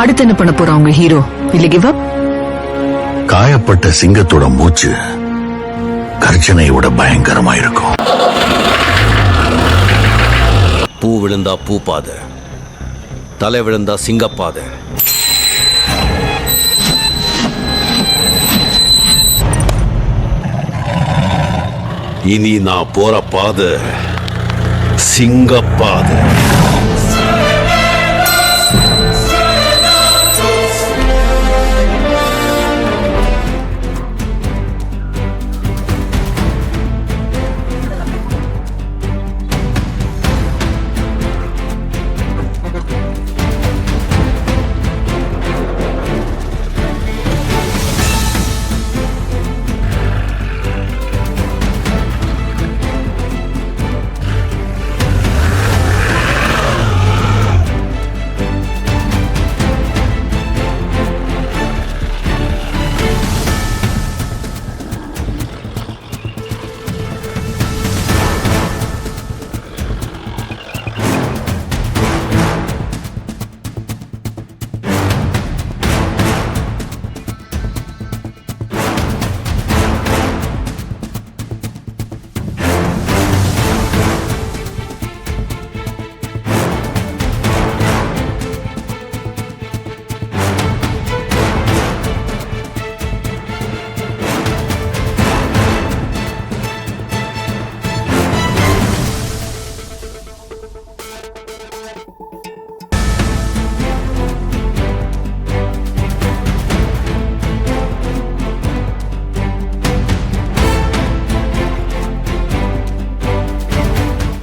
அடுத்து என்ன பண்ண போறா உங்க ஹீரோ இல்ல கிவ் அப் காயப்பட்ட சிங்கத்தோட மூச்சு கர்ஜனையோட பயங்கரமா இருக்கும் பூ விழுந்தா பூ பாதை தலை விழுந்தா சிங்கப்பாதை. இனி நான் போற பாதை சிங்கப்பாதை.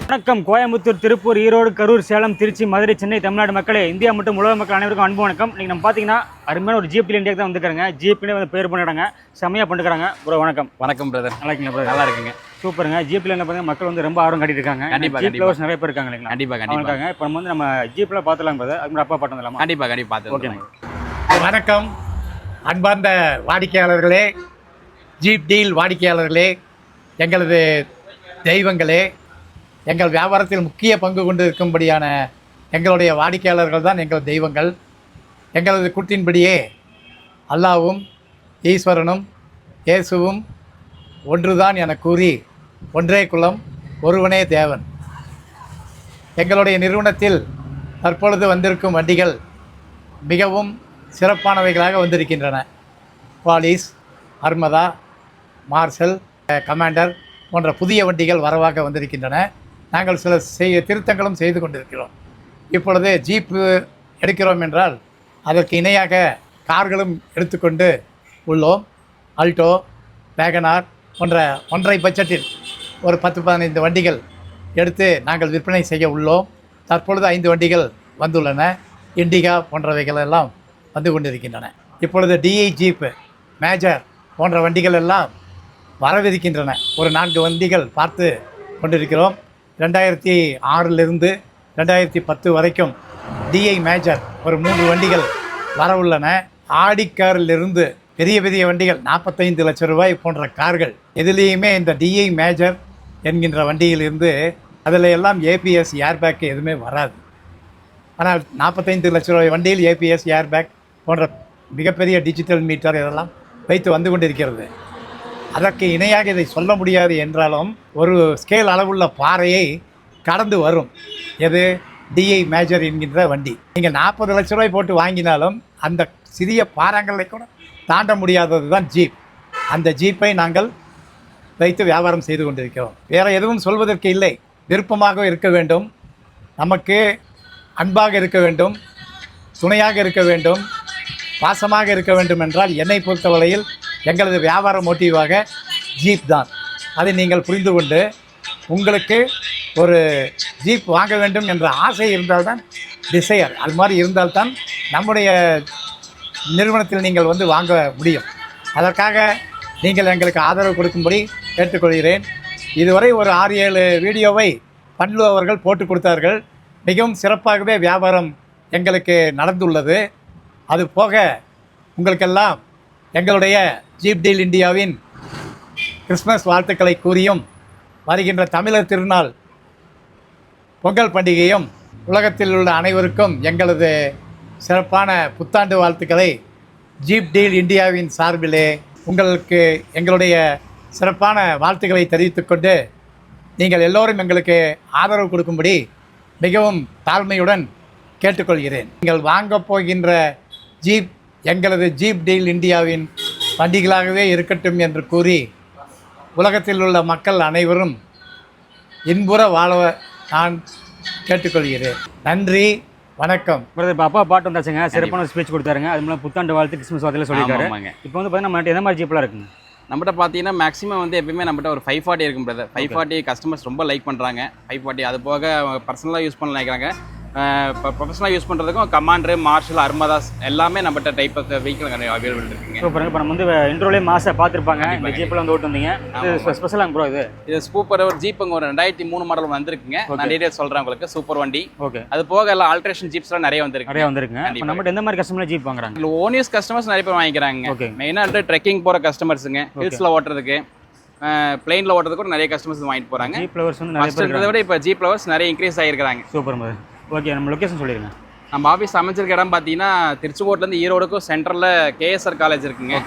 வணக்கம். கோயம்புத்தூர் திருப்பூர் ஈரோடு கரூர் சேலம் திருச்சி மதுரை சென்னை தமிழ்நாடு மக்களே இந்தியா மற்றும் உலக மக்கள் அனைவருக்கும் அன்பு வணக்கம். நீங்கள் நம்ம பார்த்தீங்கன்னா அருமையான ஒரு ஜிபியில் இந்தியாவுக்கு தான் வந்துருக்காங்க ஜிபிலே வந்து பேர் பண்ணிடுறாங்க செம்மையாக பண்ணிக்கிறாங்க ப்ரோ வணக்கம். வணக்கம் பிரதர் நல்லா இருக்கீங்களா ப்ரோ நல்லா இருக்குங்க. சூப்பருங்க. ஜிபில் என்ன பார்த்தீங்கன்னா மக்கள் வந்து ரொம்ப ஆர்வம் காட்டிட்டு இருக்காங்க. கண்டிப்பா, ஜீப் கண்டிப்பா. லவர்ஸ் நிறைய பேர் இருக்காங்க இல்லைங்களா? கண்டிப்பா கண்டிப்பா. அவங்களுக்காக இப்போ நம்ம வந்து நம்ம ஜீப்பில் பார்த்துலாம் பிரதர் அதுக்கு அப்பா பாட்டு வந்துடலாமா? கண்டிப்பா கண்டிப்பா பார்த்து ஓகே. வணக்கம். அன்பார்ந்த வாடிக்கையாளர்களே ஜீப் டீல் வாடிக்கையாளர்களே எங்களது தெய்வங்களே எங்கள் வியாபாரத்தில் முக்கிய பங்கு கொண்டு இருக்கும்படியான எங்களுடைய வாடிக்கையாளர்கள் தான் எங்கள் தெய்வங்கள். எங்களது கூட்டின்படியே அல்லாவும் ஈஸ்வரனும் இயேசுவும் ஒன்றுதான் என கூறி ஒன்றே குலம் ஒருவனே தேவன். எங்களுடைய நிறுவனத்தில் தற்பொழுது வந்திருக்கும் வண்டிகள் மிகவும் சிறப்பானவைகளாக வந்திருக்கின்றன. பாலிஸ் அர்மதா மார்ஷல் கமாண்டர் போன்ற புதிய வண்டிகள் வரவாக வந்திருக்கின்றன. நாங்கள் சில செய்ய திருத்தங்களும் செய்து கொண்டிருக்கிறோம். இப்பொழுது ஜீப்பு எடுக்கிறோம் என்றால் அதற்கு இணையாக கார்களும் எடுத்துக்கொண்டு உள்ளோம். அல்டோ வேகனார் போன்ற ஒன்றரை பட்ஜெட்டில் ஒரு பத்து பதினைந்து வண்டிகள் எடுத்து நாங்கள் விற்பனை செய்ய உள்ளோம். தற்பொழுது ஐந்து வண்டிகள் வந்துள்ளன. இண்டிகா போன்றவைகள் எல்லாம் வந்து கொண்டிருக்கின்றன. இப்பொழுது டிஐ ஜீப்பு மேஜர் போன்ற வண்டிகள் எல்லாம் வரவிருக்கின்றன. ஒரு நான்கு வண்டிகள் பார்த்து கொண்டிருக்கிறோம். ரெண்டாயிரத்தி ஆறிலிருந்து ரெண்டாயிரத்தி பத்து வரைக்கும் டிஐ மேஜர் ஒரு மூன்று வண்டிகள் வர உள்ளன ஆடி காரிலிருந்து பெரிய பெரிய வண்டிகள் நாற்பத்தைந்து லட்சம் ரூபாய் போன்ற கார்கள். எதுலேயுமே இந்த டிஐ மேஜர் என்கின்ற வண்டியிலிருந்து அதில் எல்லாம் ஏபிஎஸ் ஏர்பேக் எதுவுமே வராது. ஆனால் நாற்பத்தைந்து லட்ச ரூபாய் வண்டியில் ஏபிஎஸ் ஏர்பேக் போன்ற மிகப்பெரிய டிஜிட்டல் மீட்டர் இதெல்லாம் வைத்து வந்து கொண்டிருக்கிறது. அதற்கு இணையாக இதை சொல்ல முடியாது என்றாலும் ஒரு ஸ்கேல் அளவுள்ள பாறையை கடந்து வரும். எது? டிஐ மேஜர் என்கின்ற வண்டி. நீங்கள் நாற்பது லட்ச ரூபாய் போட்டு வாங்கினாலும் அந்த சிறிய பாறாங்களை கூட தாண்ட முடியாதது தான் ஜீப் அந்த ஜீப்பை நாங்கள் வைத்து வியாபாரம் செய்து கொண்டிருக்கிறோம். வேறு எதுவும் சொல்வதற்கு இல்லை. விருப்பமாக இருக்க வேண்டும். நமக்கு அன்பாக இருக்க வேண்டும். துணையாக இருக்க வேண்டும். பாசமாக இருக்க வேண்டும் என்றால் என்னை பொறுத்தவரையில் எங்களது வியாபார மோட்டிவாக ஜீப் தான். அதை நீங்கள் புரிந்து கொண்டு உங்களுக்கு ஒரு ஜீப் வாங்க வேண்டும் என்ற ஆசை இருந்தால்தான் டிசையர் அது மாதிரி இருந்தால்தான் நம்முடைய நிறுவனத்தில் நீங்கள் வந்து வாங்க முடியும். அதற்காக நீங்கள் எங்களுக்கு ஆதரவு கொடுக்கும்படி கேட்டுக்கொள்கிறேன். இதுவரை ஒரு ஆறு ஏழு வீடியோவை பண்லு அவர்கள் போட்டு கொடுத்தார்கள். மிகவும் சிறப்பாகவே வியாபாரம் எங்களுக்கு நடந்துள்ளது. அது போக உங்களுக்கெல்லாம் எங்களுடைய ஜீப் டீல் இந்தியாவின் கிறிஸ்மஸ் வாழ்த்துக்களை கூறியும் வருகின்ற தமிழர் திருநாள் பொங்கல் பண்டிகையும் உலகத்தில் உள்ள அனைவருக்கும் எங்களது சிறப்பான புத்தாண்டு வாழ்த்துக்களை ஜீப் டீல் இந்தியாவின் சார்பிலே உங்களுக்கு எங்களுடைய சிறப்பான வாழ்த்துக்களை தெரிவித்துக்கொண்டு நீங்கள் எல்லோரும் எங்களுக்கு ஆதரவு கொடுக்கும்படி மிகவும் தாழ்மையுடன் கேட்டுக்கொள்கிறேன். நீங்கள் வாங்கப் போகின்ற ஜீப் எங்களது ஜீப் டீல் இந்தியாவின் வண்டிகளாகவே இருக்கட்டும் என்று கூறி உலகத்தில் உள்ள மக்கள் அனைவரும் இன்புற வாழ நான் கேட்டுக்கொள்கிறேன். நன்றி வணக்கம். பிரதர் இப்போ அப்பா பாட்டு வந்தாச்சுங்க. சிறப்பான ஸ்பீச் கொடுத்தாருங்க. அது மூலம் புத்தாண்டு வாழ்த்து கிறிஸ்மஸ் வாழ்த்துல சொல்லியிருக்காரு. இப்போ வந்து பார்த்தீங்கன்னா நம்மகிட்ட எந்த மாதிரி ஜீப்லாம் இருக்குங்க? நம்மகிட்ட பார்த்தீங்கன்னா மேக்ஸிமம் வந்து எப்பயுமே நம்மகிட்ட ஒரு ஃபைவ் ஃபார்ட்டி இருக்கும் பிரதர் ஃபைவ் ஃபார்ட்டி கஸ்டமர்ஸ் ரொம்ப லைக் பண்ணுறாங்க ஃபைவ் ஃபார்ட்டி அது போக பர்சனலாக யூஸ் பண்ண நினைக்கிறாங்க. இப்போ ப்ரொஃபஷனலாக யூஸ் பண்ணுறதுக்கும் கமாண்டரு மார்ஷல் அர்மதாஸ் எல்லாமே நம்மகிட்ட டைப் ஆஃப் வெஹிக்கிள் அவைலபிள் இருக்குங்க. சூப்பருங்க இப்போ நம்ம வந்து இன்ட்ரோலே மாசா பார்த்துருப்பாங்க. இந்த ஜீப்பில் வந்து ஓட்டு வந்தீங்க இது ஸ்பெஷலாக ப்ரோ இது? இது சூப்பர் ஒரு ஜீப்புங்க ஒரு ரெண்டாயிரத்தி மூணு மாடல் வந்திருக்குங்க. நான் டீடைல் சொல்கிறேன் உங்களுக்கு சூப்பர் வண்டி. ஓகே அது போக எல்லாம் ஆல்ட்ரேஷன் ஜீப்ஸ்லாம் நிறைய வந்திருக்கு நிறைய வந்திருக்குங்க. நம்மகிட்ட எந்த மாதிரி கஸ்டமர் ஜீப் வாங்குறாங்க? இதில் ஓன் யூஸ் கஸ்டமர்ஸ் நிறைய பேர் வாங்கிக்கிறாங்க. Okay. மெயினாக வந்து ட்ரெக்கிங் போகிற கஸ்டமர்ஸுங்க ஹில்ஸில் ஓட்டுறதுக்கு பிளெயினில் ஓட்டுறதுக்கு கூட நிறைய கஸ்டமர்ஸ் வாங்கிட்டு போகிறாங்க ஜீப் லவர்ஸ் வந்து நிறைய விட இப்போ ஜீப் லவர்ஸ் நிறைய இன்க்ரீஸ் ஆகிருக்கிறாங்க. சூப்பர் மது ஓகே நம்ம லொக்கேஷன் சொல்லிடுங்க நம்ம ஆஃபீஸ் அமைச்சிருக்க இடம் பார்த்தீங்கன்னா திருச்செங்கோட்லேருந்து ஈரோடுக்கும் சென்டரில் கேஎஸ்ஆர் காலேஜ் இருக்குங்க.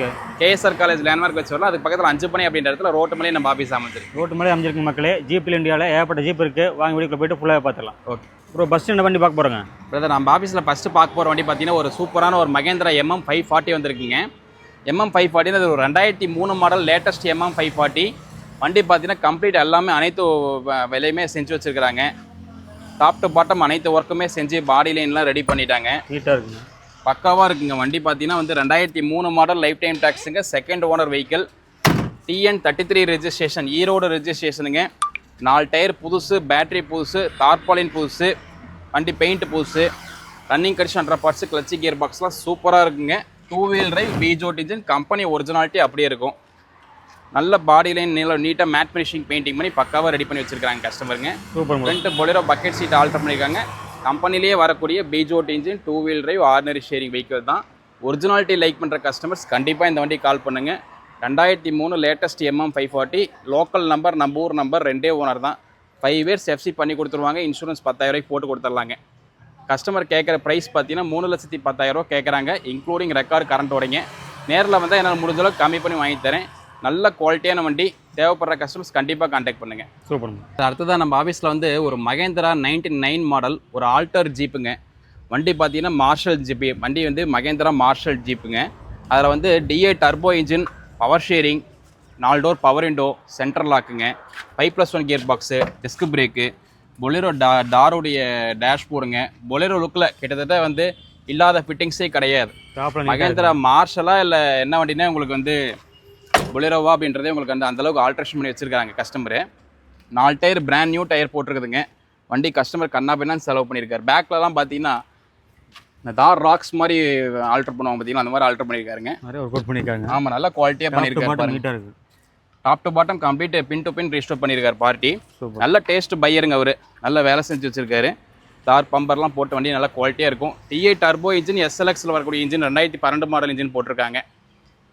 கேஎஸ்ஆர் காலேஜ் லேண்ட்மார்க் வச்சு வரலாம் அதுக்கு பக்கத்தில் அஞ்சு பணி அப்படின்ற இடத்துல ரோட்டு மேலே நம்ம ஆஃபீஸ் அமைச்சிருக்கு ரோட்டு மேலே அமைஞ்சிருக்கு மக்களே. ஜீப்பில் இந்தியாவில் ஏகப்பட்ட ஜீப் இருக்குது வாங்கி வீட்டுக்குள்ள போயிட்டு ஃபுல்லாக பார்த்துக்கலாம் ஓகே ப்ரோ பஸ் ஸ்டாண்ட் வண்டி பார்க்க போகிறோங்க பிரதர் நம்ம ஆஃபீஸில் ஃபஸ்ட்டு பார்க்க போகிற வண்டி பார்த்தீங்கன்னா ஒரு சூப்பரான ஒரு மகேந்திரா எம்எம் ஃபைவ் ஃபார்ட்டி வந்திருக்குங்க. எம்எம் ஃபைவ் ஃபார்ட்டின்னு அது ஒரு ரெண்டாயிரத்தி மூணு model latest MM five forty வண்டி பார்த்தீங்கன்னா கம்ப்ளீட் எல்லாமே அனைத்து விலையுமே செஞ்சு வச்சுருக்கிறாங்க. டாப் டு பாட்டம் அனைத்து ஒர்க்குமே செஞ்சு பாடி லைன்லாம் ரெடி பண்ணிட்டாங்க. நீட்டாக இருக்குங்க. பக்காவாக இருக்குங்க வண்டி. பார்த்தீங்கன்னா வந்து ரெண்டாயிரத்தி மூணு model life time டேக்ஸுங்க second owner vehicle TN thirty three registration Erode ரெஜிஸ்ட்ரேஷனுங்க நாலு டயர் புதுசு பேட்டரி புதுசு தார்பாலின் புதுசு வண்டி பெயிண்ட் புதுசு running hundred parts clutch gear பாக்ஸ்லாம் சூப்பராக இருக்குங்க. Two wheel drive Peugeot engine company originality அப்படியே இருக்கும். நல்ல பாடி லைன் நீள நீட்டாக மேட் ஃபினிஷிங் பெயிண்டிங் பண்ணி பக்காவாக ரெடி பண்ணி வச்சிருக்காங்க கஸ்டமருங்க super front Bolero bucket seat alter பண்ணியிருக்காங்க கம்பெனிலேயே வரக்கூடிய Peugeot engine two wheel drive ordinary steering vehicle தான். ஒரிஜினாலிட்டி லைக் பண்ணுற கஸ்டமர்ஸ் கண்டிப்பாக இந்த வண்டிக்கு கால் பண்ணுங்கள் ரெண்டாயிரத்தி மூணு latest MM five forty local number நம்ம ஊர் நம்பர் ரெண்டே ஓனர் தான். ஃபைவ் இயர்ஸ் எஃப்சி பண்ணி கொடுத்துருவாங்க. இன்சூரன்ஸ் பத்தாயிரரூபாய்க்கு போட்டு கொடுத்துர்லாங்க. கஸ்டமர் கேட்குற ப்ரைஸ் பார்த்தீங்கன்னா மூணு லட்சத்தி பத்தாயிரரூபா கேட்குறாங்க இன்க்ளூடிங் ரெக்கார்டு கரண்ட் உடைங்க நேரில் வந்தால் என்னால் முடிஞ்ச அளவுக்கு கம்மி பண்ணி வாங்கி தரேன். நல்ல குவாலிட்டியான வண்டி. தேவைப்படுற கஸ்டமர்ஸ் கண்டிப்பாக கான்டாக்ட் பண்ணுங்கள் சூப்பர் மது அடுத்ததான் நம்ம ஆஃபீஸில் வந்து ஒரு மகேந்திரா நைன்டி நைன் மாடல் ஒரு ஆல்டர் ஜீப்புங்க வண்டி பார்த்தீங்கன்னா மார்ஷல் ஜீப்பு வண்டி வந்து மகேந்திரா மார்ஷல் ஜீப்புங்க அதில் வந்து DA turbo engine power steering நாலு door power window central லாக்குங்க five plus one gear box disc brake Bolero டா டாருடைய டேஷ்போர்டுங்க பொலேரோ லுக்கில் கிட்டத்தட்ட வந்து இல்லாத ஃபிட்டிங்ஸே கிடையாது. மகேந்திரா மார்ஷலா இல்லை என்ன வண்டினா உங்களுக்கு வந்து பொலேரோவா அப்படின்றதே உங்களுக்கு வந்து அந்தளவுக்கு ஆல்ட்ரேஷன் பண்ணி வச்சிருக்காங்க கஸ்டமரு நாலு டயர் பிராண்ட் நியூ டயர் போட்டிருக்குதுங்க. வண்டி கஸ்டமர் கண்ணா பின்னான்னு செலவு பண்ணியிருக்காரு. பேக்லலாம் பார்த்தீங்கன்னா இந்த தார் ராக்ஸ் மாதிரி ஆல்டர் பண்ணுவாங்க பார்த்தீங்கன்னா அந்த மாதிரி ஆல்டர் பண்ணியிருக்காருங்க. நிறைய ஒர்க் அவுட் பண்ணியிருக்காங்க. ஆமாம் நல்லா குவாலிட்டியாக பண்ணியிருக்காரு top to bottom complete pin to pin restore பண்ணியிருக்காரு பார்ட்டி. நல்ல டேஸ்ட் பையருங்க அவர். நல்ல வேலை செஞ்சு வச்சிருக்காரு. தார் பம்பர்லாம் போட்ட வண்டி நல்லா குவாலிட்டியாக இருக்கும். டிஏ டர்போ இன்ஜின் எஸ்எல்எக்ஸில் வரக்கூடிய இன்ஜின் ரெண்டாயிரத்தி பன்னெண்டு மாடல் இன்ஜின் போட்டிருக்காங்க.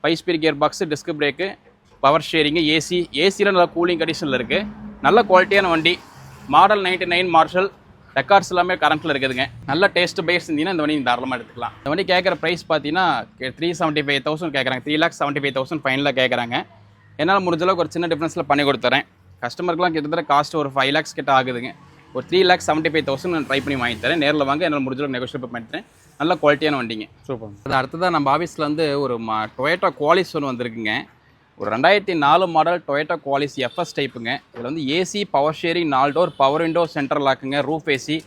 Five speed gear box disc brake power sharing AC ஏசியில் நல்லா கூலிங் கண்டிஷனில் இருக்குது நல்ல குவாலிட்டியான வண்டி model ninety nine Marshal records எல்லாமே கரண்ட்டில் இருக்குதுங்க. நல்ல டேஸ்ட் பைஸ் இருந்தீங்கன்னா இந்த வண்டி நீங்கள் தாராளமாக எடுத்துக்கலாம். இந்த வண்டி கேட்குற ப்ரைஸ் பார்த்தீங்கன்னா த்ரீ செவன்ட்டி ஃபைவ் தௌசண்ட் கேட்குறாங்க three lakh seventy five thousand ஃபைனலாக கேட்குறாங்க என்னால் முடிஞ்சளவுக்கு ஒரு சின்ன டிஃப்ரென்ஸில் பண்ணி கொடுத்துறேன். கஸ்டமருக்குலாம் கிட்டத்தட்ட காஸ்ட் ஒரு ஃபைவ் லேக்ஸ் கிட்ட ஆகுதுங்க. ஒரு three lakh seventy five thousand நான் ட்ரை பண்ணி வாங்கி தரேன். நேரில் வாங்க என்னால் முடிஞ்சளவுக்கு நெகோஷியேட் பண்ணிட்டேன் நல்ல குவாலிட்டியான வண்டிங்க. சூப்பர். அது அடுத்ததாக நம்ம ஆஃபீஸில் வந்து ஒரு மா டொயேட்டோ குவாலிஸ் ஒன்று வந்திருக்குங்க. ஒரு ரெண்டாயிரத்தி நாலு மாடல் டொயேட்டோ குவாலிஸ் எஃப்எஸ் டைப்புங்க இதில் வந்து ஏசி பவர் ஷேரிங் நாலு டோர் பவர் விண்டோ சென்ட்ரல் லாக்குங்க ரூஃப் ஏசி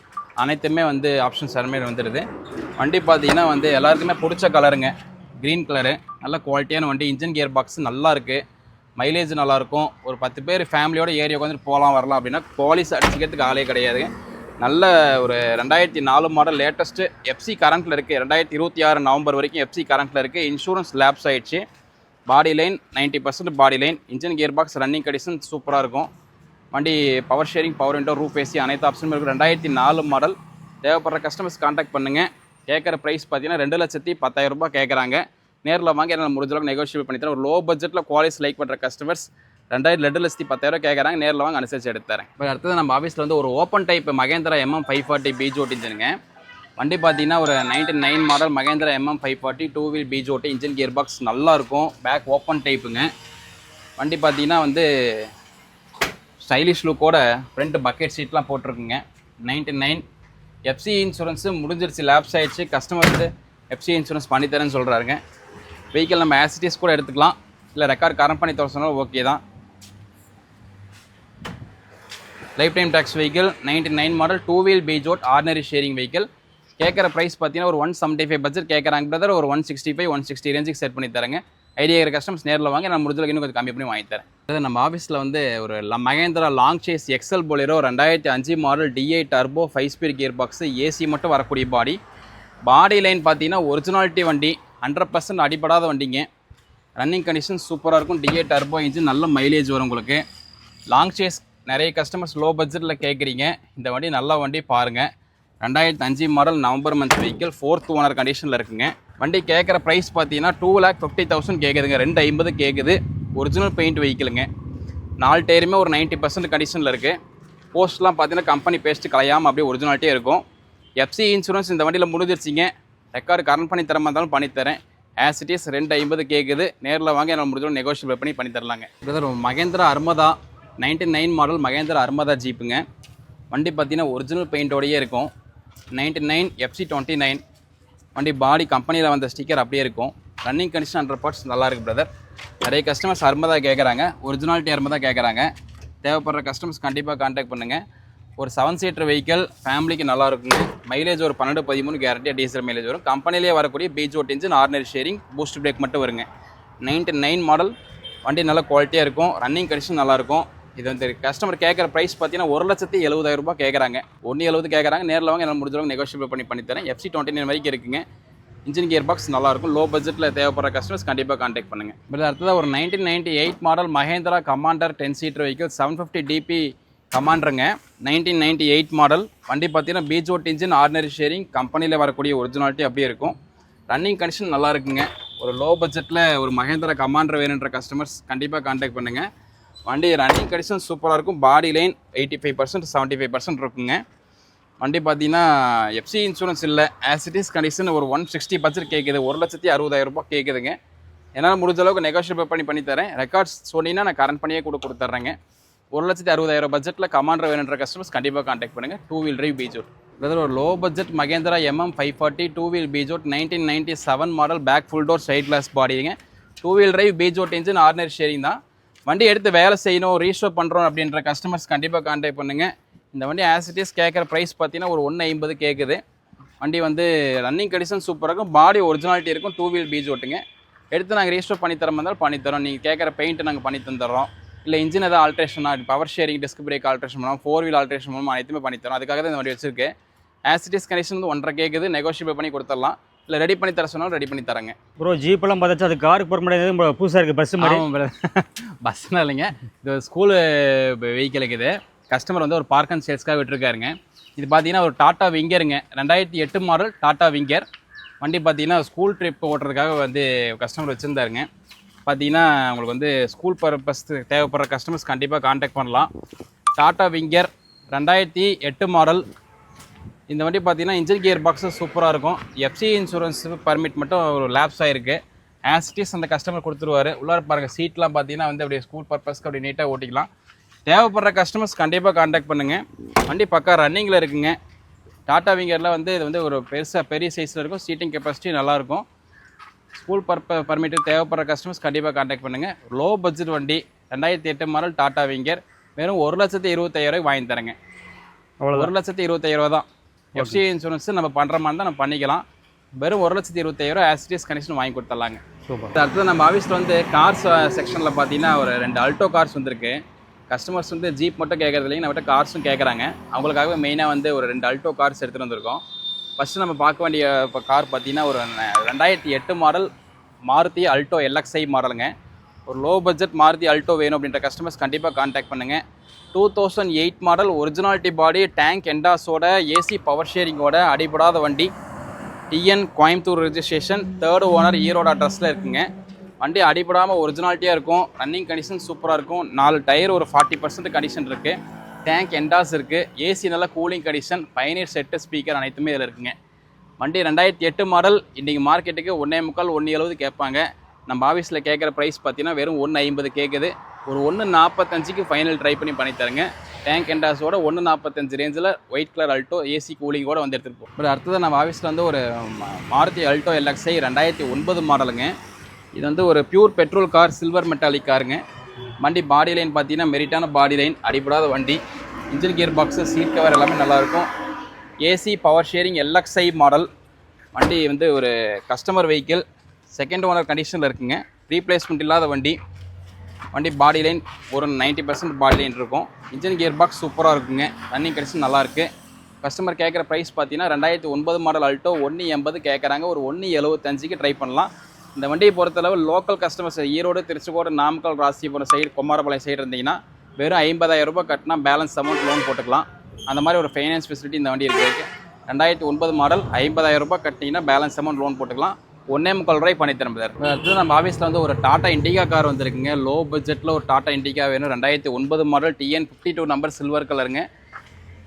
அனைத்துமே வந்து ஆப்ஷன்ஸ் எல்லாமே வந்துடுது வண்டி பார்த்தீங்கன்னா வந்து எல்லாருக்குமே பிடிச்ச கலருங்க க்ரீன் கலரு நல்ல குவாலிட்டியான வண்டி. இன்ஜின் கியர் பாக்ஸ் நல்லா இருக்குது மைலேஜ் நல்லாயிருக்கும் ஒரு பத்து பேர் ஃபேமிலியோட ஏரியா உட்காந்து போகலாம் வரலாம் அப்படின்னா குவாலிஸ் அடிச்சுக்கிறதுக்கு ஆளே கிடையாதுங்க நல்ல ஒரு ரெண்டாயிரத்தி நாலு மாடல் லேட்டஸ்ட்டு எஃப்சி கரண்ட்டில் இருக்குது ரெண்டாயிரத்தி இருபத்தி ஆறு நவம்பர் வரைக்கும் எஃப்சி கரண்ட்டில் இருக்குது இன்சூரன்ஸ் லேப்ஸ் ஆயிடுச்சு. Body line 90% percent body line engine gear box running condition சூப்பராக இருக்கும். வண்டி power sharing power window roof AC அனைத்து ஆப்ஷனும் இருக்குது ரெண்டாயிரத்தி நாலு மாடல் தேவைப்படுற கஸ்டமர்ஸ் காண்டாக்ட் பண்ணுங்கள் கேட்குற ப்ரைஸ் பார்த்தீங்கன்னா ரெண்டு லட்சத்தி பத்தாயிரரூபா கேட்குறாங்க. நேரில் வாங்க என்னால் முடிஞ்சளவுக்கு நெகோஷியேட் பண்ணி தரேன் ஒரு லோ பட்ஜெட்டில் குவாலிஸ் லைக் பண்ணுற கஸ்டமர்ஸ் ரெண்டாயிரம் ரெண்டு லட்சத்தி பத்தாயிரம் கேட்குறாங்க நேரில் வாங்க அனுசரிச்சு எடுத்துறேன் இப்போ அடுத்தது நம்ம ஆஃபீஸில் வந்து ஒரு open type Mahindra MM five forty Peugeot இன்ஜினுங்க வண்டி பார்த்தீங்கன்னா ஒரு ninety nine model Mahindra MM five forty two wheel Peugeot engine gear box நல்லாயிருக்கும் பேக் ஓப்பன் டைப்புங்க வண்டி பார்த்தீங்கன்னா வந்து ஸ்டைலிஷ் லுக்கோட ஃப்ரண்ட் பக்கெட் சீட்லாம் போட்டிருக்குங்க. நைன்டி நைன் எஃப்சி இன்சூரன்ஸு முடிஞ்சிருச்சு லேப்ஸ் ஆகிடுச்சு கஸ்டமர் வந்து எஃப்சி இன்சூரன்ஸ் பண்ணித்தரேன்னு சொல்கிறாருங்க வெஹிக்கிள் நம்ம ஆசிட்டிஸ் கூட எடுத்துக்கலாம். இல்லை ரெக்கார்ட் கரண்ட் பண்ணி தர சொன்னாலும் ஓகே தான். Life time tax vehicle ninety nine model two wheel Peugeot ordinary sharing vehicle கேட்குற ப்ரைஸ் பார்த்தீங்கன்னா ஒரு ஒன் செவன்ட்டி ஃபைவ் பட்ஜெட் கேட்குறாங்க பிரதர் ஒரு one sixty five one sixty ரேஞ்சுக்கு செட் பண்ணி தரேங்க. ஐடியா இருக்கிற கஸ்டமர்ஸ் நேரில் வாங்க. நான் முடிஞ்சளவுக்கு இன்னும் கொஞ்சம் கம்மி பண்ணி வாங்கி தரேன். அதாவது நம்ம ஆஃபீஸில் வந்து ஒரு ல- Mahindra long chassis Excel Bolero ரெண்டாயிரத்தி அஞ்சு model DI turbo five speed gear box AC மட்டும் வரக்கூடிய பாடி பாடி லைன் பார்த்தீங்கன்னா ஒரிஜினாலிட்டி வண்டி ஹண்ட்ரட் பர்சன்ட் அடிபடாத வண்டிங்க. ரன்னிங் கண்டிஷன் சூப்பராக இருக்கும். டிஏ டர்போ இன்ஜின் நல்ல மைலேஜ் வரும் உங்களுக்கு. லாங் சேஸ் நிறைய கஸ்டமர்ஸ் லோ பட்ஜெட்டில் கேட்குறீங்க இந்த வண்டி நல்ல வண்டி பாருங்கள் ரெண்டாயிரத்தி அஞ்சு model November month vehicle fourth owner கண்டிஷனில் இருக்குங்க. வண்டி கேட்குற ப்ரைஸ் பார்த்தீங்கன்னா டூ லேக் ஃபிஃப்டி தௌசண்ட் கேட்குதுங்க ரெண்டு ஐம்பது கேட்குது ஒரிஜினல் பெயிண்ட் வெஹிக்கிளுங்க நாலு டயருமே ஒரு 90% பர்சன்ட் கண்டிஷனில் இருக்குது போஸ்ட்லாம் பார்த்தீங்கன்னா கம்பெனி பேஸ்ட்டு கலையாமல் அப்படியே ஒரிஜினாலிட்டியே இருக்கும். எஃப்சி இன்சூரன்ஸ் இந்த வண்டியில் முடிஞ்சிருச்சிங்க. ரெக்கார்டு கரண்ட் பண்ணி தரமாக இருந்தாலும் பண்ணித்தரேன் ஆஸ் இட் இஸ் ரெண்டு ஐம்பது கேட்குது நேரில் வாங்க என்னால் முடிஞ்சாலும் நெகோஷியபிள் பண்ணி பண்ணி தரலாங்க. Brother Mahindra Armada. Ninety nine model Mahindra Armada ஜீப்புங்க. வண்டி பார்த்தீங்கன்னா ஒரிஜினல் பெயிண்டோடையே இருக்கும். Ninety nine FC twenty nine வண்டி பாடி கம்பெனியில் வந்த ஸ்டிக்கர் அப்படியே இருக்கும். ரன்னிங் கண்டிஷன் ஹண்ட்ரட் பார்ட்ஸ் நல்லாயிருக்கு பிரதர் நிறைய கஸ்டமர்ஸ் அர்மதா கேட்குறாங்க ஒரிஜினாலிட்டி அர்மதா கேட்குறாங்க தேவைப்படுற கஸ்டமர்ஸ் கண்டிப்பாக காண்டாக்ட் பண்ணுங்கள் ஒரு செவன் சீட்டர் வெஹிக்கிள் ஃபேமிலிக்கு நல்லா இருக்குங்க. மைலேஜ் ஒரு பன்னெண்டு பதிமூணு கேரண்டியாக டீசல் மைலேஜ் வரும். கம்பெனிலே வரக்கூடிய Peugeot engine ordinary sharing boost brake மட்டும் வருங்க. Ninety nine model. வண்டி நல்ல குவாலிட்டியாக இருக்கும். ரன்னிங் கண்டிஷன் நல்லாயிருக்கும் இது வந்து கஸ்டமர் கேட்குற ப்ரைஸ் பார்த்தீங்கன்னா ஒரு லட்சத்தி எழுபதாயிரம் ரூபாய் கேட்குறாங்க ஒன்று எழுபது கேட்குறாங்க நேரில் வாங்க என்னால் முடிஞ்சளவுக்கு நெகோஷியபிள் பண்ணி பண்ணித்தரேன் எஃப்சி டுவெண்ட்டி நைன் வரைக்கும் இருக்குங்க. இன்ஜின் கியர் பாக்ஸ் நல்லாயிருக்கும் லோ பட்ஜெட்டில் தேவைப்படுற கஸ்டமர்ஸ் கண்டிப்பாக காண்டாக்ட் பண்ணுங்கள் இப்போ அடுத்ததாக ஒரு nineteen ninety eight model Mahindra Commander ten seater vehicle seven fifty DP கமாண்டருங்க nineteen ninety eight model வண்டி பார்த்தீங்கன்னா பீஜோட் இன்ஜின் ஆர்டினரி ஷேரிங் கம்பெனியில் வரக்கூடிய ஒரிஜினாலிட்டி அப்படியே இருக்கும். ரன்னிங் கண்டிஷன் நல்லா இருக்குங்க. ஒரு லோ பட்ஜெட்டில் ஒரு மஹேந்திரா கமாண்டர் வேணுன்ற கஸ்டமர்ஸ் கண்டிப்பாக காண்டாக்ட் பண்ணுங்கள் வண்டி ரன்னிங் கண்டிஷன் சூப்பராக இருக்கும். Body line eighty five percent seventy five percent இருக்குங்க. வண்டி பார்த்தீங்கன்னா எஃப்சி இன்சூரன்ஸ் இல்லை. ஆஸ் இட் இஸ் கண்டிஷன் ஒரு ஒன் சிக்ஸ்டி பட்ஜெட் கேட்குது ஒரு லட்சத்தி அறுபதாயிரம் ரூபாய் கேட்குதுங்க என்னால் முடிஞ்ச அளவுக்கு நெகோஷியபிள் பண்ணி பண்ணி தரேன். ரெக்கார்ட்ஸ் சொன்னீங்கன்னா நான் கரண்ட் பண்ணியே கூட கொடுத்துட்றேங்க. ஒரு லட்சத்தி அறுபதாயிரம் பட்ஜெட்டில் கமாண்டர் வேணுன்ற கஸ்டமர்ஸ் கண்டிப்பாக காண்டாக்ட் பண்ணுங்கள் two wheel drive Peugeot brother ஒரு low budget Mahindra MM five forty two wheel Peugeot nineteen ninety seven model back full door side glass பாடிங்க two wheel drive Peugeot engine ordinary sharing தான். வண்டி எடுத்து வேலை செய்யணும் restore பண்ணுறோம் அப்படின்ற customers கண்டிப்பாக contact பண்ணுங்கள் இந்த வண்டி ஆஸ் இட் இஸ் கேட்குற ப்ரைஸ் பார்த்தீங்கன்னா ஒரு ஒன்று ஐம்பது கேட்குது வண்டி வந்து ரன்னிங் கண்டிஷன் சூப்பராக இருக்கும். பாடி ஒரிஜினாலிட்டி இருக்கும். டூ வீல் பீஜ் ஓட்டுங்க. எடுத்து நாங்கள் ரீஸ்டோர் பண்ணி தர இருந்தாலும் பண்ணி தரோம் நீங்கள் கேட்குற பெயிண்ட் நாங்கள் பண்ணி தந்துடுறோம். இல்லை இன்ஜின் எதாவது ஆல்ட்ரேஷனாக power sharing disc brake alteration பண்ணலாம் ஃபோர் வீல் ஆல்ட்ரேஷன் பண்ணலாம் அனைத்துமே பண்ணி தரோம் அதுக்காக தான் இந்த வண்டி வச்சிருக்கேன் ஆஸ் இட் இஸ் கண்டிஷன் வந்து ஒன்றரை கேட்குது நெகோஷியபிள் பண்ணி கொடுத்துடலாம். இல்லை ரெடி பண்ணி தர சொன்னாலும் ரெடி பண்ணி தரேங்க. ப்ரோ ஜீப்பெல்லாம் பார்த்தாச்சு அது காருக்கு போகிற முடியாது புதுசாக இருக்குது பஸ் மாதிரி. பஸ்னால் இல்லைங்க. இது ஸ்கூலு வெஹிக்கிளுக்கு இது. கஸ்டமர் வந்து ஒரு பார்க் அண்ட் சேல்ஸ்க்காக விட்டுருக்காருங்க. இது பார்த்தீங்கன்னா ஒரு டாட்டா விங்கருங்க ரெண்டாயிரத்தி எட்டு மாடல் டாட்டா விங்கர் வண்டி பார்த்தீங்கன்னா ஸ்கூல் ட்ரிப் ஓட்டுறதுக்காக வந்து கஸ்டமர் வச்சுருந்தாருங்க. பார்த்தீங்கன்னா உங்களுக்கு வந்து ஸ்கூல் பர்பஸ் தேவைப்படுற கஸ்டமர்ஸ் கண்டிப்பாக காண்டாக்ட் பண்ணலாம். டாட்டா விங்கர் ரெண்டாயிரத்தி எட்டு மாடல் இந்த வண்டி பார்த்தீங்கன்னா இன்ஜின் கியர் பாக்ஸு சூப்பராக இருக்கும். எஃப்சி இன்சூரன்ஸ் பர்மிட் மட்டும் ஒரு லேப்ஸ் ஆகிருக்கு ஆஸ்டிஸ் அந்த கஸ்டமர் கொடுத்துருவாரு. உள்ளார பாருங்கள் சீட்லாம் பார்த்தீங்கன்னா வந்து அப்படியே ஸ்கூல் பர்பஸ்க்கு அப்படி நீட்டாக ஓட்டிக்கலாம். தேவைப்படுற கஸ்டமர்ஸ் கண்டிப்பாக காண்டாக்ட் பண்ணுங்கள் வண்டி பக்கா ரன்னிங்கில் இருக்குங்க. டாடா விங்கரில் வந்து இது வந்து ஒரு பெருசாக பெரிய சைஸில் இருக்கும். சீட்டிங் கெப்பாசிட்டி நல்லாயிருக்கும் ஸ்கூல் பர்ப பர்மிட்டு தேவைப்படுற கஸ்டமர்ஸ் கண்டிப்பாக காண்டாக்ட் பண்ணுங்கள் லோ பட்ஜெட் வண்டி ரெண்டாயிரத்தி எட்டு மாடல் டாடா விங்கர் வெறும் ஒரு லட்சத்தி இருபத்தாயிரம் வாங்கி தரேங்க. ஒரு லட்சத்தி இருபத்தாயிரம் ரூபா தான். எஃப்சி இன்சூரன்ஸ் நம்ம பண்ணுற மாதிரி தான் நம்ம பண்ணிக்கலாம். வெறும் ஒரு லட்சத்தி இருபத்தாயிரம் ஆசிட்டியஸ் கண்டிஷன் வாங்கி கொடுத்துடலாங்க. சூப்பர். அடுத்தது நம்ம ஆஃபீஸில் வந்து கார்ஸ் செக்ஷனில் பார்த்தீங்கன்னா ஒரு ரெண்டு அல்டோ கார்ஸ் வந்திருக்கு. கஸ்டமர்ஸ் வந்து ஜீப் மட்டும் கேட்கறது இல்லைங்க. நம்மகிட்ட கார்ஸும் கேட்குறாங்க அவங்களுக்காகவே மெயினாக வந்து ஒரு ரெண்டு அல்டோ கார்ஸ் எடுத்துகிட்டு வந்திருக்கோம். ஃபஸ்ட்டு நம்ம பார்க்க வேண்டிய இப்போ கார் பார்த்தீங்கன்னா ஒரு ரெண்டாயிரத்தி எட்டு மாடல் மாருதி அல்டோ எல்எக்ஸ்ஐ மாடலுங்க ஒரு லோ பட்ஜெட் மாருதி அல்டோ வேணும் அப்படின்ற கஸ்டமர்ஸ் கண்டிப்பாக காண்டாக்ட் பண்ணுங்கள் two thousand eight model originality body tank எண்டாஸோட AC power ஷேரிங்கோட அடிபடாத வண்டி. TN Coimbatore registration third owner Erode அட்ரஸில் இருக்குங்க. வண்டி அடிபடாமல் ஒரிஜினாலிட்டியாக இருக்கும் ரன்னிங் கண்டிஷன் சூப்பராக இருக்கும். நாலு டயர் ஒரு ஃபார்ட்டி பர்சன்ட் கண்டிஷன் இருக்குது டேங்க் எண்டாஸ் இருக்குது ஏசி நல்ல cooling condition Pioneer set speaker அனைத்துமே இதில் இருக்குங்க. வண்டி ரெண்டாயிரத்தி எட்டு மாடல் இன்றைக்கி மார்க்கெட்டுக்கு ஒன்றே முக்கால் ஒன்று எழுபது கேட்பாங்க. நம்ம ஆஃபீஸில் கேட்குற ப்ரைஸ் பார்த்தீங்கன்னா வெறும் ஒன்று ஐம்பது கேட்குது ஒரு ஒன்று நாற்பத்தஞ்சுக்கு ஃபைனல் ட்ரை பண்ணி பண்ணித்தருங்க. டேங்க் எண்டாஸோட ஒன்று நாற்பத்தஞ்சு ரேஞ்சில் ஒயிட் கலர் அல்ட்டோ ஏசி கூலிங்கோட வந்து எடுத்துகிட்டு போகும் அடுத்தது நம்ம ஆஃபீஸில் வந்து ஒரு மாருதி அல்ட்டோ எல்எக்ஸ்ஐ ரெண்டாயிரத்தி ஒன்பது மாடலுங்க இது வந்து ஒரு pure petrol car silver metallic காருங்க வண்டி பாடி லைன் பார்த்தீங்கன்னா மெரிட்டான பாடி லைன் அடிபடாத வண்டி. Engine gear box seat cover எல்லாமே நல்லாயிருக்கும். AC power sharing LXI model வண்டி வந்து ஒரு கஸ்டமர் வெஹிக்கிள் செகண்ட் ஓனர் கண்டிஷனில் இருக்குங்க. ரீப்ளேஸ்மெண்ட் இல்லாத வண்டி. வண்டி பாடி லைன் ஒரு 90% பர்சன்ட் பாடி லைன் இருக்கும். இன்ஜின் கியர் பாக்ஸ் சூப்பராக இருக்குங்க. ரன்னிங் கண்டிஷன் நல்லாயிருக்கு கஸ்டமர் கேட்குற ப்ரைஸ் பார்த்தீங்கன்னா ரெண்டாயிரத்தி ஒன்பது மாடல் அல்ட்டோ ஒன்று எண்பது கேட்குறாங்க ஒரு ஒன்று எழுபத்தஞ்சுக்கு ட்ரை பண்ணலாம். இந்த வண்டியை பொறுத்தளவு local customers Erode Tiruchengode Namakkal Rasipuram side Kumarapalayam side இருந்தீங்கன்னா வெறும் ஐம்பதாயிரம் ரூபாய் கட்டினா பேலன்ஸ் அமௌண்ட் லோன் போட்டுக்கலாம். அந்த மாதிரி ஒரு ஃபைனான்ஸ் ஃபெசிலிட்டி இந்த வண்டி இருக்கு. ரெண்டாயிரத்தி ஒன்பது மாடல் ஐம்பதாயிரம் ரூபாய் கட்டிங்கன்னா பேலன்ஸ் அமௌண்ட் லோன் போட்டுக்கலாம். ஒன்றே முக்கால் ரூபாய் பண்ணி தரேன் brother. அடுத்தது நம்ம ஆஃபீஸில் வந்து ஒரு டாடா இண்டிகா கார் வந்திருக்குங்க. லோ பட்ஜெட்டில் ஒரு டாடா இண்டிகா வேணும். ரெண்டாயிரத்தி ஒன்பது model TN fifty two number silver கலருங்க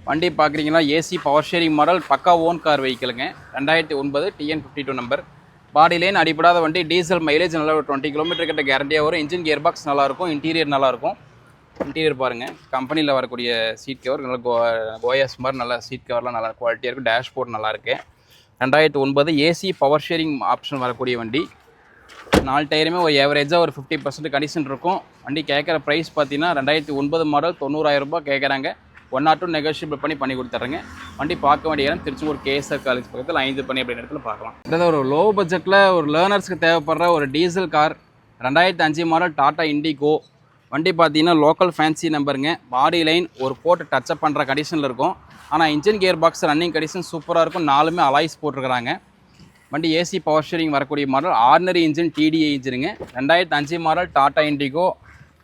வண்டி பார்க்குறீங்கன்னா ஏசி பவர் ஷேரிங் மாடல் பக்கா ஓன் கார் வெஹிக்கிளுங்க ரெண்டாயிரத்தி ஒன்பது TN fifty two number body line அடிப்படாத வண்டி. டீசல் மைலேஜ் நல்லா ஒரு டுவெண்ட்டி கிலோமீட்டர் கிட்ட கேரண்டியாக வரும். இன்ஜின் கியர் பாக்ஸ் நல்லாயிருக்கும். இன்டீரியர் நல்லாயிருக்கும். இன்டீரியர் பாருங்கள் கம்பெனியில் வரக்கூடிய சீட் கவர் நல்லா கோ கோயாஸ் மாதிரி நல்லா சீட் கவர்லாம் நல்லா குவாலிட்டியாக இருக்கும். டேஷ்போர்ட் நல்லாயிருக்கு. ரெண்டாயிரத்து ஒன்பது ஏசி பவர் ஷேரிங் ஆப்ஷன் வரக்கூடிய வண்டி. நாலு டயருமே ஒரு ஏவரேஜாக ஒரு ஃபிஃப்டி பர்சன்ட் கண்டிஷன் இருக்கும். வண்டி கேட்குற ப்ரைஸ் பார்த்தீங்கன்னா ரெண்டாயிரத்தி ஒன்பது மாடல் தொண்ணூறாயிரம் ரூபாய் கேட்குறாங்க. ஒன் ஆர் டூ நெகோஷியபிள் பண்ணி பண்ணி கொடுத்துட்றேங்க. வண்டி பார்க்க வேண்டிய இடம் திருச்செங்கூர் கேஎஸ்ஆர் காலேஜ் பக்கத்தில் ஐந்து பண்ணி அப்படின்ற இடத்துல பார்க்கலாம். அதாவது ஒரு லோ பட்ஜெட்டில் ஒரு லேர்னர்ஸ்க்கு தேவைப்படுற ஒரு டீசல் கார் ரெண்டாயிரத்தி அஞ்சு மாடல் டாட்டா இண்டிகோ வண்டி பார்த்தீங்கன்னா லோக்கல் ஃபேன்சி நம்பருங்க பாடி லைன் ஒரு கோட்டை டச்சப் பண்ணுற கண்டிஷனில் இருக்கும். ஆனால் engine gear box running condition சூப்பராக இருக்கும். நாலுமே அலாய்ஸ் போட்டிருக்கிறாங்க. வண்டி ஏசி பவர் ஸ்டீரிங் வரக்கூடிய மாடல் ஆர்டினரி இன்ஜின் டிடிஏ இன்ஜினுங்க ரெண்டாயிரத்தி அஞ்சு மாடல் டாடா இண்டிகோ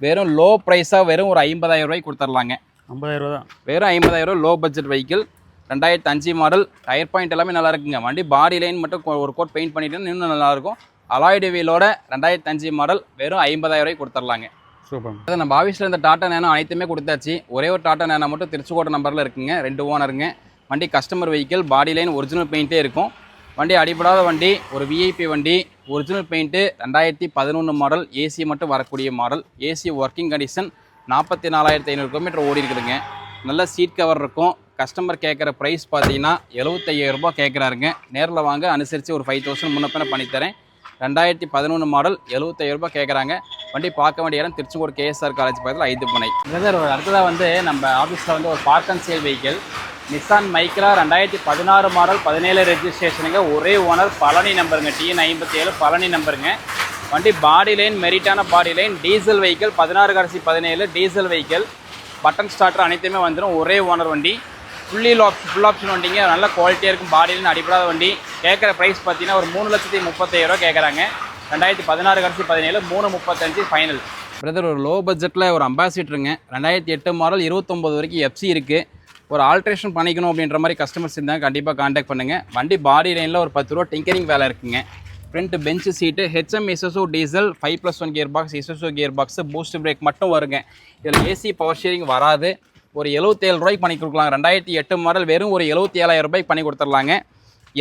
வெறும் லோ ப்ரைஸாக வெறும் ஒரு ஐம்பதாயிரம் ரூபாய்க்கு கொடுத்துர்லாங்க. ஐம்பதாயிரம் தான். வெறும் ஐம்பதாயிரம் லோ பட்ஜெட் வெஹிக்கிள் ரெண்டாயிரத்தி அஞ்சு மாடல் டயர் பாயிண்ட் எல்லாமே நல்லா இருக்குங்க. வண்டி பாடி லைன் மட்டும் ஒரு கோட் பெயிண்ட் பண்ணிட்டு இன்னும் நல்லா இருக்கும். அலாய்டு வீலோட ரெண்டாயிரத்தி அஞ்சு மாடல் வெறும் ஐம்பதாயிரம் ரூபாய்க்கு கொடுத்துர்லாங்க. சூப்பர் நம்ம ஆஃபீஸில் இருந்த டாட்டா நேனோ அனைத்துமே கொடுத்தாச்சு. ஒரே ஒரு டாட்டா நேனோ மட்டும் திருச்சிக்கோட்டை நம்பரில் இருக்குங்க. ரெண்டு ஓனருங்க வண்டி customer vehicle body line original பெயிண்ட்டே இருக்கும். வண்டி அடிபடாத வண்டி ஒரு விஐபி வண்டி ஒரிஜினல் பெயிண்ட்டு ரெண்டாயிரத்தி பதினொன்று மாடல் ஏசி மட்டும் வரக்கூடிய மாடல் ஏசி ஒர்க்கிங் கண்டிஷன் நாற்பத்தி நாலாயிரத்தி ஐநூறு கிலோமீட்டர் ஓடி இருக்குதுங்க. நல்ல சீட் கவர் இருக்கும். கஸ்டமர் கேட்குற ப்ரைஸ் பார்த்தீங்கன்னா எழுபத்தையாயிரரூபா கேட்குறாருங்க நேரில் வாங்க அனுசரித்து ஒரு ஃபைவ் தௌசண்ட் முன்னப்பின பண்ணித்தரேன். ரெண்டாயிரத்தி பதினொன்று மாடல் எழுபத்தையாயிரரூபா கேட்குறாங்க வண்டி பார்க்க வேண்டிய இடம் திருச்செங்கோடு கேஎஸ்ஆர் காலேஜ் பக்கத்தில் ஐந்து பண்ணை பிரதர் அடுத்ததாக வந்து நம்ம ஆஃபீஸில் வந்து ஒரு park and sale vehicle Nissan Micra ரெண்டாயிரத்தி பதினாறு மாடல் பதினேழு ரெஜிஸ்ட்ரேஷனுங்க ஒரே ஓனர் பழனி நம்பருங்க. டிஎன் ஐம்பத்தி ஏழு பழனி நம்பருங்க. வண்டி பாடி லைன் மெரிட்டான பாடி லைன் டீசல் வெஹிக்கிள் பதினாறு கடைசி பதினேழு டீசல் வெஹிக்கிள் பட்டன் ஸ்டார்டர் அனைத்துமே வந்துடும் ஒரே ஓனர் வண்டி. ஃபுல்லி லாப் ஃபுல் ஆப்ஷன் வண்டிங்க. நல்ல குவாலிட்டியாக இருக்கும் பாடியிலும் அடிப்படாத வண்டி. கேட்குற ப்ரைஸ் பார்த்தீங்கன்னா ஒரு மூணு லட்சத்தி முப்பத்தாயிரம் ரூபா கேட்குறாங்க. ரெண்டாயிரத்தி பதினாறு கடைசி பதினேழு மூணு முப்பத்தஞ்சு ஃபைனல் பிரதர் ஒரு லோ பட்ஜெட்டில் ஒரு அம்பாசிடருங்க ரெண்டாயிரத்தி எட்டு மாடல் இருபத்தொம்போது வரைக்கும் எஃப்சி இருக்குது ஒரு ஆல்ட்ரேஷன் பண்ணிக்கணும் அப்படின்ற மாதிரி கஸ்டமர்ஸ் இருந்தால் கண்டிப்பாக காண்டாக்ட் பண்ணுங்கள் வண்டி பாடி லைனில் ஒரு பத்து ரூபா டிங்கரிங் வேலை இருக்குங்க. Front bench seat HM SSO diesel five plus one gear box SSO gear box boost brake மட்டும் வருங்க. இதில் ஏசி பவர் ஷேரிங் வராது. ஒரு எழுபத்தேழு ரூபாய்க்கு பண்ணி கொடுக்கலாம். ரெண்டாயிரத்தி எட்டு மாடல் வெறும் ஒரு எழுபத்தி ஏழாயிரம் ரூபாய்க்கு பண்ணி கொடுத்துர்லாங்க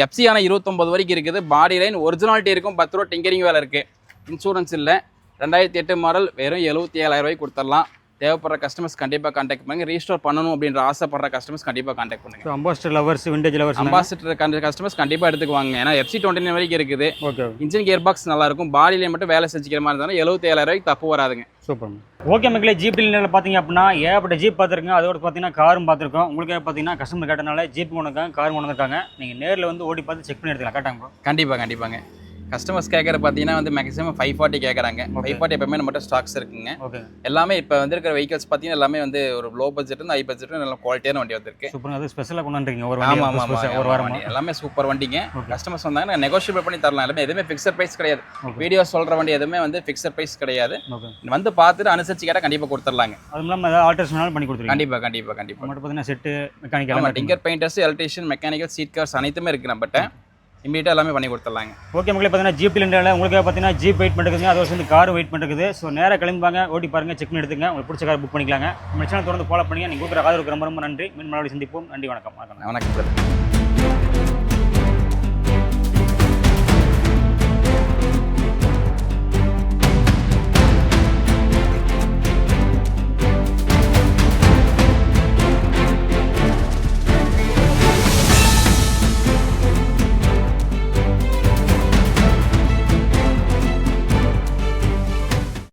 எஃப்சி ஆனால் இருபத்தொம்பது வரைக்கும் இருக்குது. பாடி லைன் ஒரிஜினாலிட்டி இருக்கும். பத்து ரூபா டிங்கரிங் வேலை இருக்குது இன்சூரன்ஸ் இல்லை. ரெண்டாயிரத்தி எட்டு மாடல் வெறும் எழுபத்தி ஏழாயிரம் ரூபாய்க்கு கொடுத்துடலாம். தேவைப்படுற கஸ்டமர்ஸ் கண்டிப்பாக காண்டாக்ட் பண்ணுங்க. ரீஸ்டோர் பண்ணணும் அப்படின்ற ஆசைப்படுற கஸ்டமர்ஸ் கண்டிப்பாக காண்டாக்ட் பண்ணுங்க. Ambassador lovers vintage lovers Ambassador customers கண்டிப்பாக எடுத்துக்குவாங்க. ஏன்னா எஃப்சி டுவெண்ட்டி வரைக்கும் இருக்குது. ஓகே இன்ஜின் கியர் பாக்ஸ் நல்லா இருக்கும். பாடியில மட்டும் வேலை செஞ்சுக்கிற மாதிரி இருந்தாலும் எழுபத்தி ஏழாயிரம் ரூபாய்க்கு தப்பு வராதுங்க. சூப்பர் ஓகே மக்களே ஜீப் டீலரில் பார்த்தீங்க அப்படின்னா ஏகப்பட்ட ஜீப் பார்த்துருக்கோங்க அதோட பார்த்தீங்கன்னா காரும் பார்த்துருக்கோம் உங்களுக்கு பார்த்தீங்கன்னா கஸ்டமர் கேட்டனால ஜீப் கொண்டு கார் கொண்டு வந்திருக்காங்க. நீங்கள் நேரில் வந்து ஓடி பார்த்து செக் பண்ணி எடுத்துக்கலாம். கரெக்டாங்க கண்டிப்பாக கண்டிப்பாங்க. கஸ்டமர்ஸ் கேட்குற பார்த்தீங்கன்னா வந்து மேக்ஸிமம் ஃபைவ் ஃபார்ட்டி கேட்குறாங்க. ஃபைவ் ஃபார்ட்டி எப்பவுமே நம்மகிட்ட ஸ்டாக்ஸ் இருக்குங்க. எல்லாமே இப்போ வந்திருக்கிற வெஹிக்கல்ஸ் பார்த்தீங்கன்னா எல்லாமே வந்து ஒரு லோ பட்ஜெட் ஹை பட்ஜெட் நல்ல குவாலிட்டியான வண்டி வந்திருக்கு. சூப்பர் அது ஸ்பெஷலாக கொண்டு வந்துருக்கீங்க ஒரு ஆமா வண்டி ஆமா ஆமா special- ஒரு வாரம்? வண்டி. எல்லாமே சூப்பர் வண்டிங்க. கஸ்டமர்ஸ் வந்தாங்கன்னா நெகோஷியபிள் பண்ணி தரலாம். எல்லாமே எதுவுமே ஃபிக்ஸட் பிரைஸ் கிடையாது. வீடியோ சொல்ற வண்டி எதுவுமே வந்து ஃபிக்ஸட் பிரைஸ் கிடையாது. வந்து பார்த்துட்டு அனுசரிச்சு கேட்டால் கண்டிப்பாக கொடுத்துடலாங்க அது இல்லாமல் ஏதாவது ஆல்ட்ரேஷன் பண்ணி கொடுத்துருக்கீங்க கண்டிப்பாக கண்டிப்பாக கண்டிப்பாக மட்டும் பார்த்தீங்கன்னா செட்டு ஆமாம் mechanical tinker painters electrician mechanical seat covers அனைத்துமே இருக்கு நம்மகிட்ட. இமீடியட்டாக எல்லாமே பண்ணி கொடுத்துடலாங்க. ஓகே மக்களே பார்த்தீங்கன்னா ஜீப் டீலரில் உங்களுக்கு பார்த்தீங்கன்னா ஜீப் வெயிட் பண்ணிருக்குங்க அதோட சேர்ந்து காரும் வெயிட் பண்ணிருக்குது ஸோ நேராக கிளம்புவாங்க ஓட்டி பாருங்க. செக் பண்ணி எடுத்துங்க உங்களுக்கு பிடிச்ச கார் புக் பண்ணிக்கலாங்க. நம்ம சேனல் தொடர்ந்து ஃபாலோ பண்ணுங்க. நீங்கள் கொடுக்குற ஆதரவுக்கு ரொம்ப ரொம்ப நன்றி. மீன் மறுபடியும் சந்திப்போம். நன்றி வணக்கம். வணக்கம். வணக்கம்